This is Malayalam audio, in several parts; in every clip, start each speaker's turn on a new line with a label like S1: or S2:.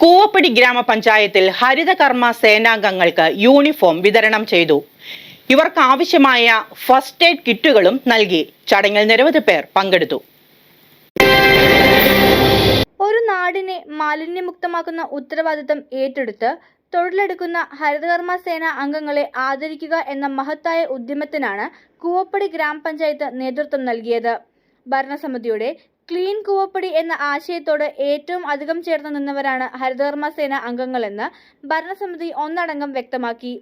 S1: കൂവപ്പടി ഗ്രാമപഞ്ചായത്തിൽ ഹരിതകർമ്മ സേനാംഗങ്ങൾക്ക് യൂണിഫോം വിതരണം ചെയ്തു. ഇവർക്ക് ആവശ്യമായ ഫസ്റ്റ് എയ്ഡ് കിറ്റുകളും നൽകി ചടങ്ങിൽ നിരവധി പേർ പങ്കെടുത്തു.
S2: ഒരു നാടിനെ മാലിന്യമുക്തമാക്കുന്ന ഉത്തരവാദിത്തം ഏറ്റെടുത്ത് തൊഴിലെടുക്കുന്ന ഹരിതകർമ്മ സേന അംഗങ്ങളെ ആദരിക്കുക എന്ന മഹത്തായ ഉദ്യമത്തിനാണ് കൂവപ്പടി ഗ്രാമപഞ്ചായത്ത് നേതൃത്വം നൽകിയത്. ഭരണസമിതിയുടെ ക്ലീൻ കൂവപ്പടി എന്ന ആശയത്തോട് ഏറ്റവും അധികം ചേർന്ന് നിന്നവരാണ് ഹരിതകർമ്മ സേന അംഗങ്ങളെന്ന് ഭരണസമിതി ഒന്നടങ്കം വ്യക്തമാക്കി.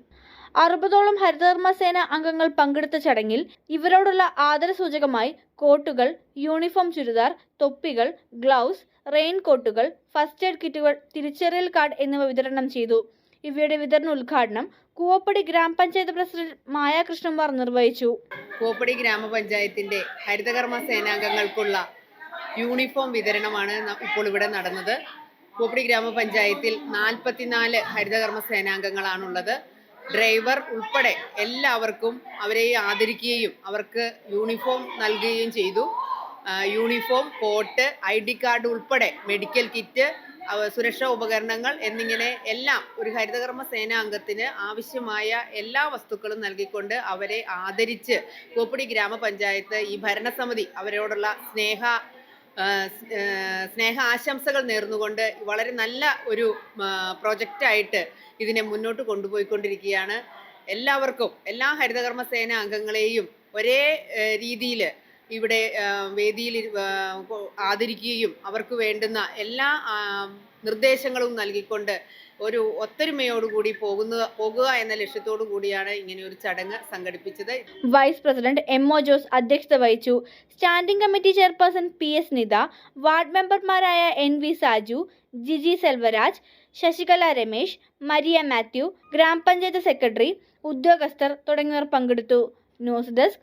S2: അറുപതോളം ഹരിതകർമ്മ സേന അംഗങ്ങൾ പങ്കെടുത്ത ചടങ്ങിൽ ഇവരോടുള്ള ആദരസൂചകമായി കോട്ടുകൾ യൂണിഫോം ചുരിദാർ തൊപ്പികൾ ഗ്ലൗസ് റെയിൻ കോട്ടുകൾ ഫസ്റ്റ് എയ്ഡ് കിറ്റുകൾ തിരിച്ചറിയൽ കാർഡ് എന്നിവ വിതരണം ചെയ്തു. ഇവയുടെ വിതരണ ഉദ്ഘാടനം കൂവപ്പടി ഗ്രാമപഞ്ചായത്ത് പ്രസിഡന്റ് മായ കൃഷ്ണകുമാർ നിർവഹിച്ചു.
S3: കൂവപ്പടി ഗ്രാമപഞ്ചായത്തിന്റെ ഹരിതകർമ്മ സേനാംഗങ്ങൾക്കുള്ള യൂണിഫോം വിതരണമാണ് ഇപ്പോൾ ഇവിടെ നടന്നത്. കോപ്പടി ഗ്രാമപഞ്ചായത്തിൽ നാൽപ്പത്തിനാല് ഹരിതകർമ്മ സേനാംഗങ്ങളാണുള്ളത് ഡ്രൈവർ ഉൾപ്പെടെ എല്ലാവർക്കും അവരെ ആദരിക്കുകയും അവർക്ക് യൂണിഫോം നൽകുകയും ചെയ്തു. Uniform coat I D card ഉൾപ്പെടെ മെഡിക്കൽ കിറ്റ് സുരക്ഷാ ഉപകരണങ്ങൾ എന്നിങ്ങനെ എല്ലാം ഒരു ഹരിതകർമ്മ സേനാംഗത്തിന് ആവശ്യമായ എല്ലാ വസ്തുക്കളും നൽകിക്കൊണ്ട് അവരെ ആദരിച്ച് കോപ്പടി ഗ്രാമപഞ്ചായത്ത് ഈ ഭരണസമിതി അവരോടുള്ള സ്നേഹ സ്നേഹ ആശംസകൾ നേർന്നുകൊണ്ട് വളരെ നല്ല ഒരു പ്രോജക്റ്റായിട്ട് ഇതിനെ മുന്നോട്ട് കൊണ്ടുപോയിക്കൊണ്ടിരിക്കുകയാണ്. എല്ലാവർക്കും എല്ലാ ഹരിതകർമ്മ സേന അംഗങ്ങളെയും ഒരേ രീതിയിൽ ഇവിടെ വേദിയിൽ ആദരിക്കുകയും അവർക്ക് വേണ്ടുന്ന എല്ലാ നിർദ്ദേശങ്ങളും നൽകിക്കൊണ്ട് ഒരു ഒത്തൊരുമയോടുകൂടി പോകുന്നത് പോകുക എന്ന ലക്ഷ്യത്തോടു കൂടിയാണ് ഇങ്ങനെ ഒരു ചടങ്ങ് സംഘടിപ്പിച്ചത്.
S2: Vice president M O Jose അധ്യക്ഷത വഹിച്ചു. Standing committee chairperson P S Nita ward മെമ്പർമാരായ N V Saju Jiji Selvaraj Sasikala Ramesh Maria Mathew grama panchayat secretary ഉദ്യോഗസ്ഥർ തുടങ്ങിയവർ പങ്കെടുത്തു. News desk